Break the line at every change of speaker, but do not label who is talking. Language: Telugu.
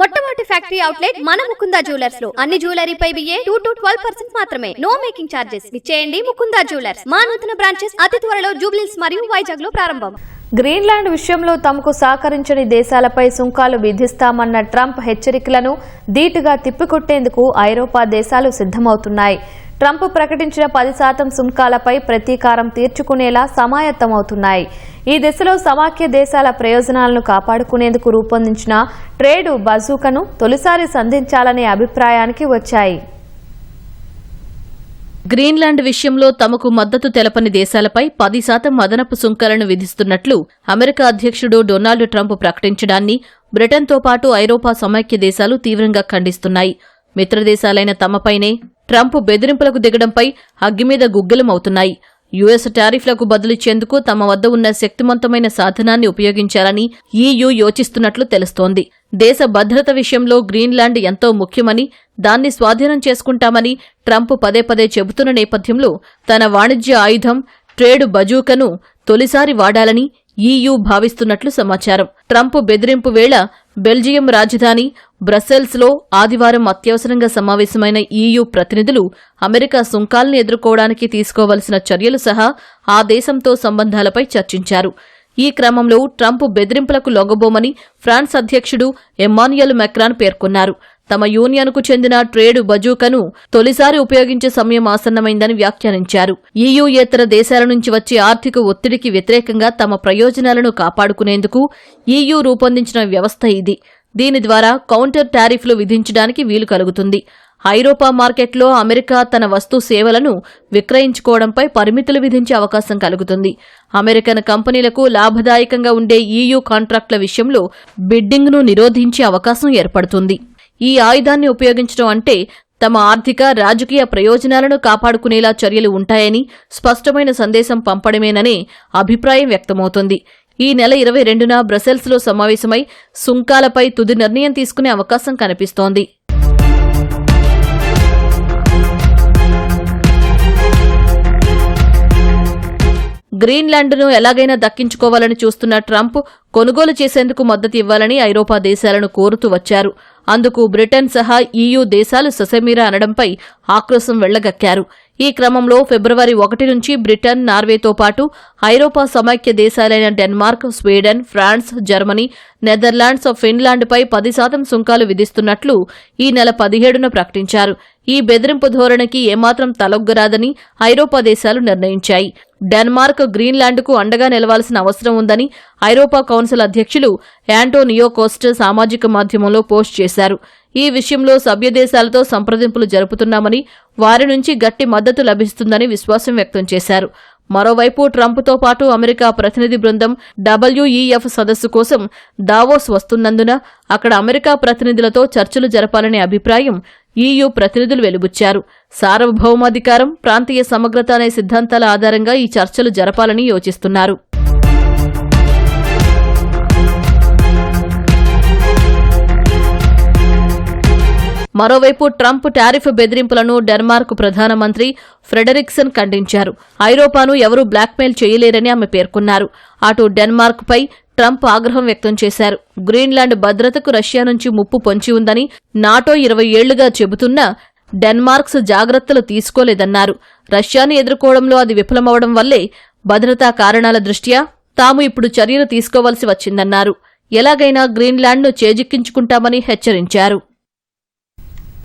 మొట్టమొదటి ఫ్యాక్టరీ అవుట్లెట్ మన ముకుంద జ్యువెలర్స్లో. అన్ని జ్యువెలరీపై బియ్యే టూ టు ట్వెల్వ్ పర్సెంట్ మాత్రమే. No making charges. ఇచ్చేయండి ముకుంద జ్యువెలర్స్. మా నూతన బ్రాంచెస్ అతి త్వరలో జూబ్లీస్ మరియు వైజాగ్లో ప్రారంభం.
గ్రీన్లాండ్ విషయంలో తమకు సహకరించని దేశాలపై సుంకాలు విధిస్తామన్న ట్రంప్ హెచ్చరికలను ధీటుగా తిప్పికొట్టేందుకు ఐరోపా దేశాలు సిద్ధమవుతున్నాయి. ట్రంప్ ప్రకటించిన పది శాతం సుంకాలపై ప్రతీకారం తీర్చుకునేలా సమాయత్తమవుతున్నాయి. ఈ దిశలో సమాఖ్య దేశాల ప్రయోజనాలను కాపాడుకునేందుకు రూపొందించిన ట్రేడు బజూకను తొలిసారి సంధించాలనే అభిప్రాయానికి వచ్చాయి.
గ్రీన్లాండ్ విషయంలో తమకు మద్దతు తెలపని దేశాలపై పది శాతం అదనపు సుంకాలను విధిస్తున్నట్లు అమెరికా అధ్యక్షుడు డొనాల్డ్ ట్రంప్ ప్రకటించడాన్ని బ్రిటన్తో పాటు ఐరోపా సమైక్య దేశాలు తీవ్రంగా ఖండిస్తున్నాయి. మిత్రదేశాలైన తమపైనే ట్రంప్ బెదిరింపులకు దిగడంపై అగ్గిమీద గుగ్గిలమవుతున్నాయి. యుఎస్ టారిఫ్లకు బదులిచ్చేందుకు తమ వద్ద ఉన్న శక్తివంతమైన సాధనాన్ని ఉపయోగించాలని ఈయూ యోచిస్తున్నట్లు తెలుస్తోంది. దేశ భద్రత విషయంలో గ్రీన్లాండ్ ఎంతో ముఖ్యమని దాన్ని స్వాధీనం చేసుకుంటామని ట్రంప్ పదే పదే చెబుతున్న నేపథ్యంలో తన వాణిజ్య ఆయుధం ట్రేడ్ బజూకను తొలిసారి వాడాలని ఈయూ భావిస్తున్నట్లు సమాచారం. ట్రంప్ బెదిరింపు వేళ బెల్జియం రాజధాని బ్రసెల్స్లో ఆదివారం అత్యవసరంగా సమావేశమైన ఈయూ ప్రతినిధులు అమెరికా సుంకాల్ని ఎదుర్కోవడానికి తీసుకోవలసిన చర్యలు సహా ఆ దేశంతో సంబంధాలపై చర్చించారు. ఈ క్రమంలో ట్రంప్ బెదిరింపులకు లొంగబోమని ఫ్రాన్స్ అధ్యక్షుడు ఎమ్మాన్యుయల్ మెక్రాన్ పేర్కొన్నారు. తమ యూనియన్కు చెందిన ట్రేడ్ బజూకను తొలిసారి ఉపయోగించే సమయం ఆసన్నమైందని వ్యాఖ్యానించారు. ఈయూయేతర దేశాల నుంచి వచ్చే ఆర్థిక ఒత్తిడికి వ్యతిరేకంగా తమ ప్రయోజనాలను కాపాడుకునేందుకు ఈయూ రూపొందించిన వ్యవస్థ ఇది. దీని ద్వారా కౌంటర్ టారిఫ్లు విధించడానికి వీలు కలుగుతుంది. ఐరోపా మార్కెట్లో అమెరికా తన వస్తు సేవలను విక్రయించుకోవడంపై పరిమితులు విధించే అవకాశం కలుగుతుంది. అమెరికన్ కంపెనీలకు లాభదాయకంగా ఉండే ఈయూ కాంట్రాక్టుల విషయంలో బిడ్డింగ్ను నిరోధించే అవకాశం ఏర్పడుతుంది. ఈ ఆయుధాన్ని ఉపయోగించడం అంటే తమ ఆర్థిక రాజకీయ ప్రయోజనాలను కాపాడుకునేలా చర్యలు ఉంటాయని స్పష్టమైన సందేశం పంపడమేననే అభిప్రాయం వ్యక్తమవుతోంది. ఈ నెల ఇరవై రెండున బ్రసెల్స్లో సమావేశమై సుంకాలపై తుది నిర్ణయం తీసుకునే అవకాశం కనిపిస్తోంది. గ్రీన్లాండ్ను ఎలాగైనా దక్కించుకోవాలని చూస్తున్న ట్రంప్ కొనుగోలు చేసేందుకు మద్దతు ఇవ్వాలని ఐరోపా దేశాలను కోరుతూ వచ్చారు. అందుకు బ్రిటన్ సహా ఈయూ దేశాలు ససమీర అనడంపై ఆక్రోశం వెళ్ళగక్కారు. ఈ క్రమంలో ఫిబ్రవరి ఒకటి నుంచి బ్రిటన్ నార్వేతో పాటు ఐరోపా సమైక్య దేశాలైన Denmark Sweden France Germany Netherlands ఫిన్లాండ్పై పది శాతం సుంకాలు విధిస్తున్నట్లు ఈ నెల పదిహేడున ప్రకటించారు. ఈ బెదిరింపు ధోరణికి ఏమాత్రం తలొగ్గరాదని ఐరోపా దేశాలు నిర్ణయించాయి. డెన్మార్క్ గ్రీన్లాండ్కు అండగా నిలవాల్సిన అవసరం ఉందని ఐరోపా కౌన్సిల్ అధ్యక్షులు యాంటోనియో కోస్ట్ సామాజిక మాధ్యమంలో పోస్ట్ చేశారు. ఈ విషయంలో సభ్యదేశాలతో సంప్రదింపులు జరుపుతున్నామని వారి నుంచి గట్టి మద్దతు లభిస్తుందని విశ్వాసం వ్యక్తం చేశారు. మరోవైపు ట్రంప్తో పాటు అమెరికా ప్రతినిధి బృందం డబ్ల్యూఈఎఫ్ సదస్సు కోసం దావోస్ వస్తున్నందున అక్కడ అమెరికా ప్రతినిధులతో చర్చలు జరపాలనే అభిప్రాయం ఈయూ ప్రతినిధులు వెలుబుచ్చారు. సార్వభౌమాధికారం ప్రాంతీయ సమగ్రత అనే సిద్ధాంతాల ఆధారంగా ఈ చర్చలు జరపాలని యోచిస్తున్నారు. మరోవైపు ట్రంప్ టారిఫ్ బెదిరింపులను డెన్మార్క్ ప్రధానమంత్రి ఫ్రెడరిక్సన్ ఖండించారు. ఐరోపాను ఎవరూ బ్లాక్మెయిల్ చేయలేరని ఆమె పేర్కొన్నారు. అటు డెన్మార్క్పై ట్రంప్ ఆగ్రహం వ్యక్తం చేశారు. గ్రీన్లాండ్ భద్రతకు రష్యా నుంచి ముప్పు పొంచి ఉందని నాటో ఇరవై ఏళ్ళుగా చెబుతున్నా డెన్మార్క్స్ జాగ్రత్తలు తీసుకోలేదన్నారు. రష్యాను ఎదుర్కోవడంలో అది విఫలమవడం వల్లే భద్రతా కారణాల దృష్ట్యా తాము ఇప్పుడు చర్యలు తీసుకోవాల్సి వచ్చిందన్నారు. ఎలాగైనా గ్రీన్లాండ్ను చేజిక్కించుకుంటామని హెచ్చరించారు.